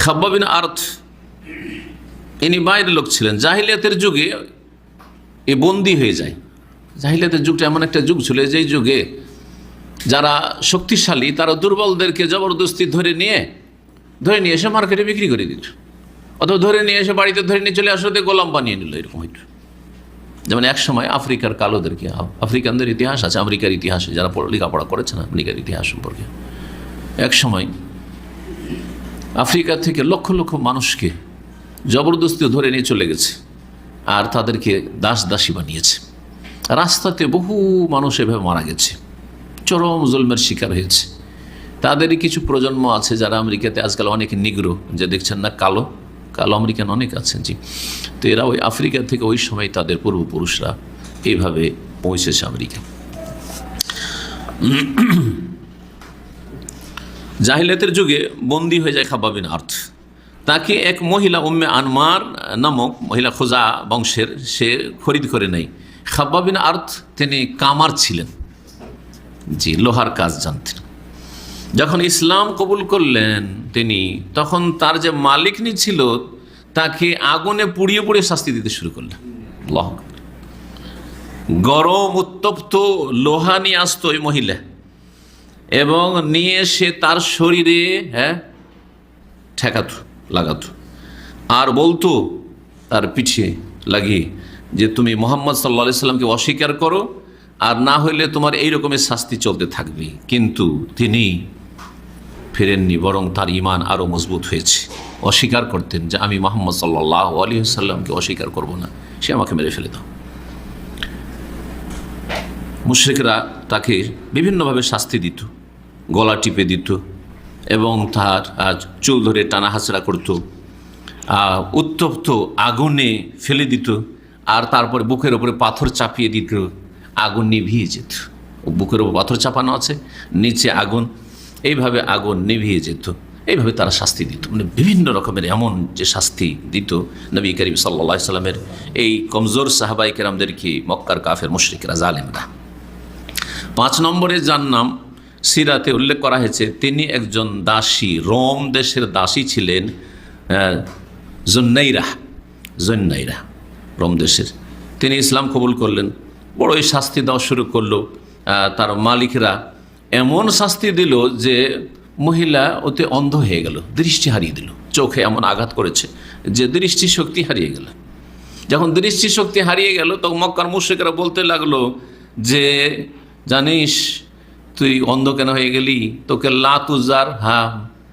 খাব্বাবিন আর্থ ইনি বাইরের লোক ছিলেন। জাহিলিয়াতের যুগে এ বন্দি হয়ে যায়। জাহিলিয়াতের যুগটা এমন একটা যুগ ছিল, যেই যুগে যারা শক্তিশালী, তারা দুর্বলদেরকে জবরদস্তি ধরে নিয়ে ধরে নিয়ে এসে মার্কেটে বিক্রি করে দিত। অথবা ধরে নিয়ে এসে বাড়িতে ধরে নিয়ে চলে আসলে গোলাম বানিয়ে নিল, এরকম হইতো। যেমন এক সময় আফ্রিকার কালোদেরকে, আফ্রিকানদের ইতিহাস আছে, আমেরিকার ইতিহাসে যারা পড়া- লেখাপড়া করেছে না আমেরিকার ইতিহাস সম্পর্কে। এক সময় আফ্রিকা থেকে লক্ষ লক্ষ মানুষকে জবরদস্তি ধরে নিয়ে চলে গেছে আর তাদেরকে দাস দাসী বানিয়েছে। রাস্তাতে বহু মানুষ এভাবে মারা গেছে। চরম জুলমের শিকার হয়েছে। তাদেরই কিছু প্রজন্ম আছে যারা আমেরিকাতে আজকাল অনেক নিগ্র, যে দেখছেন না, কালো কালো আমেরিকান অনেক আছেন জি। তো এরা ওই আফ্রিকা থেকে ওই সময় তাদের পূর্বপুরুষরা এইভাবে পৌঁছেছে আমেরিকা। জাহিলিয়াতের যুগে বন্দি হয়ে যায় খাবাবিন আর্থ। তাকে এক মহিলা উম্মে আনমার নামক মহিলা খোজা বংশের সে খরিদ করে নেয়। খাব্বাবিন আর্থ তিনি কামার ছিলেন। জি, লোহার কাজ জানতেন। যখন ইসলাম কবুল করলেন তিনি, তখন তার যে মালিকনি ছিল, তাকে আগুনে পুড়িয়ে পুড়িয়ে শাস্তি দিতে শুরু করলেন। গরম উত্তপ্ত লোহা নিয়ে আসতো ওই মহিলা। এবং নিয়ে সে তার শরীরে হ্যাঁ ঠেকাতো, লাগাতো। আর বলতো তার পিঠে লাগিয়ে যে তুমি মোহাম্মদ সাল্লা সাল্লামকে অস্বীকার করো, আর না হইলে তোমার এই রকমের শাস্তি চলতে থাকবে। কিন্তু তিনি ফেরেননি, বরং তার ইমান আরও মজবুত হয়েছে। অস্বীকার করতেন যে আমি মোহাম্মদ সাল্লাহ আলী সাল্লামকে অস্বীকার করব না। সে আমাকে মেরে ফেলে দাও। মুশ্রিকরা তাকে বিভিন্নভাবে শাস্তি দিত। গলা টিপে দিত এবং তার চুল ধরে টানা হাঁচড়া করত। উত্তপ্ত আগুনে ফেলে দিত আর তারপরে বুকের ওপরে পাথর চাপিয়ে দিত। আগুন নিভিয়ে যেত। বুকের ওপর পাথর চাপানো আছে, নিচে আগুন। এইভাবে আগুন নিভিয়ে যেত। এইভাবে তারা শাস্তি দিত। মানে বিভিন্ন রকমের এমন যে শাস্তি দিত নবী করিম সাল্লা সাল্লামের এই কমজোর সাহাবাই কেরামদেরকে মক্কার কাফের মুশরিকরা জালেমরা। পাঁচ নম্বরে যার নাম সিরাতে উল্লেখ করা হয়েছে, তিনি একজন দাসী, রোম দেশের দাসী ছিলেন জুন্নাইরা জুন্নাইরা রোম দেশের। তিনি ইসলাম কবুল করলেন, বড়ই শাস্তি দেওয়া শুরু করল। তার মালিকরা এমন শাস্তি দিল যে মহিলা ওতে অন্ধ হয়ে গেল, দৃষ্টি হারিয়ে দিল, চোখে এমন আঘাত করেছে যে দৃষ্টি শক্তি হারিয়ে গেল। যখন দৃষ্টি শক্তি হারিয়ে গেল, তখন মক্কার মুশ্রিকরা বলতে লাগল যে, জানিস তুই অন্ধ কেন হয়ে গেলি? তোকে লাতুজার হ্যাঁ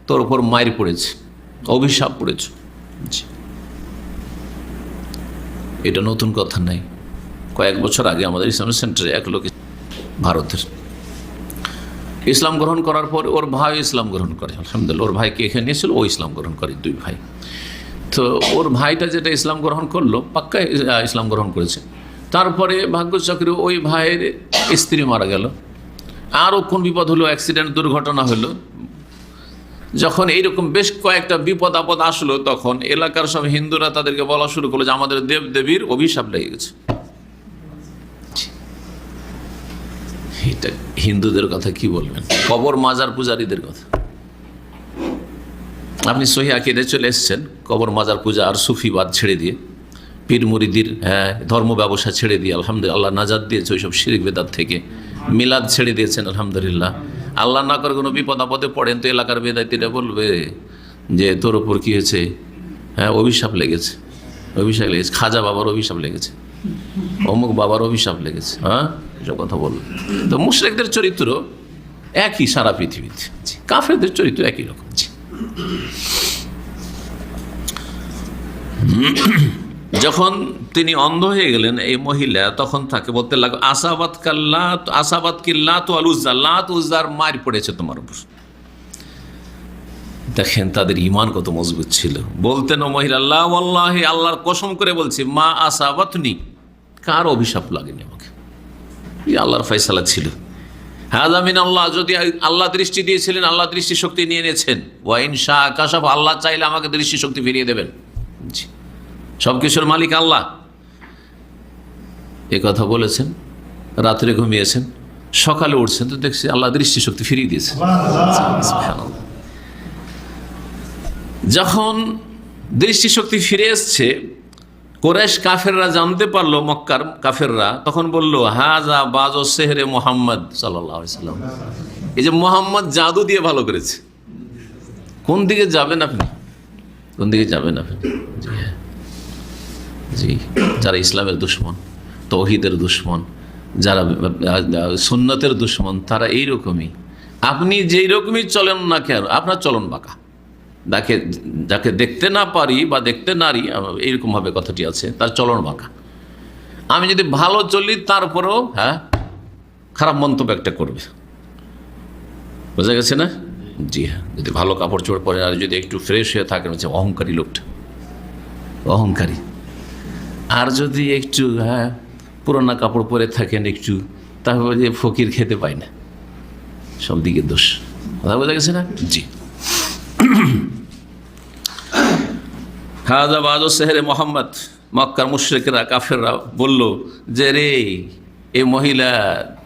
তোর ওপর মায়ের পড়েছে, অভিশাপ পড়েছে। এটা নতুন কথা নাই। কয়েক বছর আগে আমাদের ইসলাম সেন্টারে এক লোক ভারতের। ইসলাম গ্রহণ করার পর ওর ভাই ইসলাম গ্রহণ করে, আলহামদুলিল্লাহ। ওর ভাইকে এখানে নিয়েছিল ও ইসলাম গ্রহণ করে, দুই ভাই। তো ওর ভাইটা যেটা ইসলাম গ্রহণ করল পাক্কা ইসলাম গ্রহণ করেছে। তারপরে ভাগ্যচক্রে ওই ভাইয়ের স্ত্রী মারা গেল। আরও কোন বিপদ হলো অ্যাক্সিডেন্ট দুর্ঘটনা হলো। যখন এইরকম বেশ কয়েকটা বিপদ আপদ আসলো, তখন এলাকার সব হিন্দুরা তাদেরকে বলা শুরু করল যে আমাদের দেব দেবীর অভিশাপ লেগে গেছে। এটা হিন্দুদের কথা কি বলবেন? কবর মাজার পূজারীদের কথা। আপনি সহি আকিদে চলে এসছেন, কবর মাজার পূজা আর সুফিবাদ ছেড়ে দিয়ে পীর মুরিদির হ্যাঁ ধর্ম ব্যবসা ছেড়ে দিয়ে, আলহামদুলিল্লাহ, আল্লাহ নাজাদ দিয়েছে ওইসব শিরিক বেদাত থেকে। মিলাদ ছেড়ে দিয়েছেন, আলহামদুলিল্লাহ। আল্লাহ না করে কোনো বিপদ আপদে পড়েন তো এলাকার বেদাতিরা বলবে যে, তোর ওপর কী হয়েছে? হ্যাঁ অভিশাপ লেগেছে। অভিশাপ লেগেছে। খাজা বাবার অভিশাপ লেগেছে। অমুক বাবার অভিশাপ লেগেছে। হ্যাঁ এসব কথা বলবে। তো মুশরেকদের চরিত্র একই সারা পৃথিবীতে। কাফেরদের চরিত্র একই রকম। যখন তিনি অন্ধ হয়ে গেলেন, এই মহিলা তখন তাকে বলতে লাগল আসাবাদ কাল্লা আসাবাদ কিল্লা তো আলুজ্জা লাত উজ্জার, মার পড়েছে তোমার উপর। দেখেন তাদের ইমান কত মজবুত ছিল। বলতেন, ও মহিলা আল্লাহ আল্লাহ আল্লাহর কসম করে বলছি, মা আসাবাতনি, কার অভিশাপ লাগেনি আমাকে? আল্লাহর ফয়সালা ছিল। হাজামিন আল্লাহ যদি আল্লাহ দৃষ্টি দিয়েছিলেন, আল্লাহ দৃষ্টি শক্তি নিয়ে নিয়েছেন। ওয়াইন শাহ কাশাফ, আল্লাহ চাইলে আমাকে দৃষ্টি শক্তি ফিরিয়ে দেবেন। জি। সব কিছুর মালিক আল্লাহ। এ কথা বলেছেন, রাত্রে ঘুমিয়েছেন, সকালে উঠছেন, তো দেখছি আল্লাহ দৃষ্টিশক্তি ফিরিয়ে দিয়েছে। যখন দৃষ্টিশক্তি ফিরে এসছে কোরেশ কাফেররা জানতে পারল, মক্কার কাফেররা, তখন বলল, হাজা বাজ ও সেহরে মোহাম্মদ সাল্লাম। এই যে মোহাম্মদ জাদু দিয়ে ভালো করেছে। কোন দিকে যাবেন আপনি? কোন দিকে যাবেন আপনি? জি, যারা ইসলামের দুশ্মন, তৌহিদের দুশ্মন, যারা, সুন্নতের দুশ্মন, তারা এইরকমই। আপনি যেই রকমই চলেন না কেন, আপনার চলন বাঁকা। যাকে যাকে দেখতে না পারি বা দেখতে নারি এইরকমভাবে কথাটি আছে, তার চলন বাঁকা। আমি যদি ভালো চলি, তারপরেও হ্যাঁ খারাপ মন্তব্য একটা করবে। বোঝা গেছে না? জি হ্যাঁ যদি ভালো কাপড় চোপড় পরে আর যদি একটু ফ্রেশ হয়ে থাকেন, হচ্ছে অহংকারী লোকটা। অহংকারী। আর যদি একটু হ্যাঁ পুরোনো কাপড় পরে থাকেন একটু, তাহলে যে ফকির খেতে পায় না। সব দিকে দোষ। কথা বোঝা গেছে না? জি। হাজা বাজ সেহরে মোহাম্মদ, মক্কার মুশ্রেকেরা, কাফেররা বলল, যে রে এই মহিলা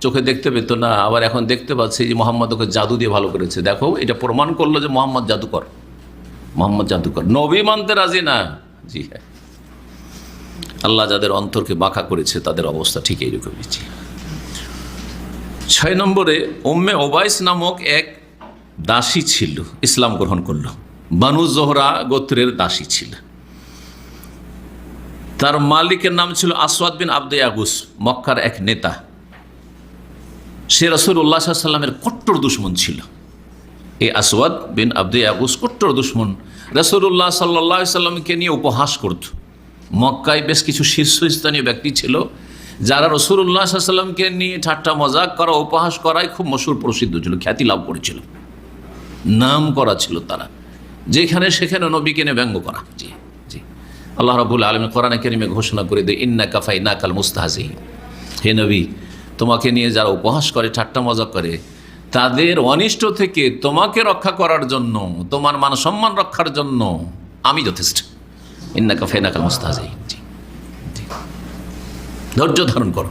চোখে দেখতে পেত না, আবার এখন দেখতে পাচ্ছে যে মোহাম্মদ ওকে জাদু দিয়ে ভালো করেছে। দেখো, এটা প্রমাণ করল যে মোহাম্মদ জাদুকর। মোহাম্মদ জাদুকর। নবী মানতে রাজি না? জি হ্যাঁ। আল্লাহ যাদের অন্তরকে বাঁকা করেছে, তাদের অবস্থা ঠিক এইরকমই জি ছয় নম্বরে ওম্মে ওবাইস নামক এক দাসী ছিল, ইসলাম গ্রহণ করল। বানু জোহরা গোত্রের দাসী ছিল। তার মালিকের নাম ছিল আসওয়াদ বিন আব্দে আগুস মক্কার এক নেতা। সে রসুল উল্লাহ সাল্লামের কট্টর দুশ্মন ছিল। এই আসওয়াদ বিন আব্দে আগুস কট্টর দুশ্মন রসুল্লাহ সাল্লাহ সাল্লামকে নিয়ে উপহাস করত। মক্কায় বেশ কিছু শীর্ষস্থানীয় ব্যক্তি ছিল, যারা রসুল্লাহ সাল্লামকে নিয়ে ঠাট্টা, মজাক করা, উপহাস করায় খুব মশুর প্রসিদ্ধ ছিল, খ্যাতি লাভ করেছিল। নাম করা ছিল তারা। যেখানে সেখানে নবীকে নিয়ে ব্যঙ্গ করা। জি জি। আল্লাহ রাবুল আলম কোরআনে কেরিমে ঘোষণা করে দেয়, ইন্না কাফাই না কাল হে নবী, তোমাকে নিয়ে যারা উপহাস করে, ঠাট্টা মজা করে, তাদের অনিষ্ট থেকে তোমাকে রক্ষা করার জন্য, তোমার মান সম্মান রক্ষার জন্য আমি যথেষ্ট। ইন্না কাফাই না জি ধৈর্য ধারণ করো।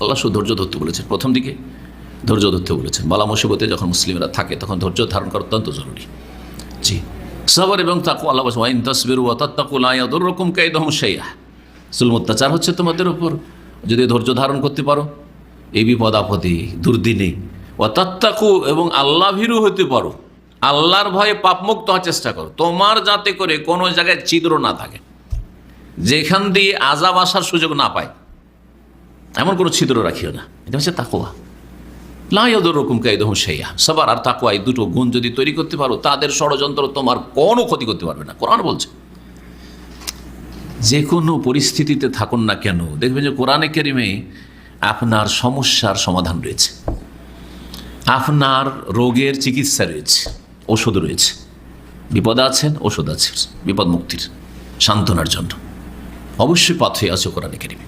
আল্লাহ শুধু ধৈর্য ধরতে বলেছেন। প্রথম দিকে ধৈর্য ধরতে বলেছেন। বালা মুসিবতে যখন মুসলিমরা থাকে, তখন ধৈর্য ধারণ করা অত্যন্ত জরুরি। জি। সবর এবং তাকু আল্লাহ ওয়াইন তসবির ও তত্তাকুল আয়াদুর রকম সেইয়া সুলম অত্যাচার হচ্ছে তোমাদের উপর। যদি ধৈর্য ধারণ করতে পারো, এই বিপদ আপদে, দুর্দিনে ও এবং আল্লাহ ভীরু হতে পারো। আল্লাহর ভয়ে পাপমুক্ত হওয়ার চেষ্টা করো। তোমার যাতে করে কোনো জায়গায় ছিদ্র না থাকে, যেখান দিয়ে আজাব আসার সুযোগ না পায়, এমন কোনো ছিদ্র রাখিও না। এটা হচ্ছে তাকোয়া লাইয়াদুর রকম কায়দহ সেইয়া সবার আর তাকোয়া এই দুটো গুণ যদি তৈরি করতে পারো, তাদের ষড়যন্ত্র তোমার কোনো ক্ষতি করতে পারবে না। কোরআন বলছে, যে কোনো পরিস্থিতিতে থাকুন না কেন। দেখবেন যে কোরআনে কেরিমে আপনার সমস্যার সমাধান রয়েছে। আপনার রোগের চিকিৎসা রয়েছে। ওষুধ রয়েছে। বিপদ আছেন ওষুধ আছে। বিপদ মুক্তির সান্ত্বনার জন্য। অবশ্যই পাথে আছে কোরআনে কেরিমে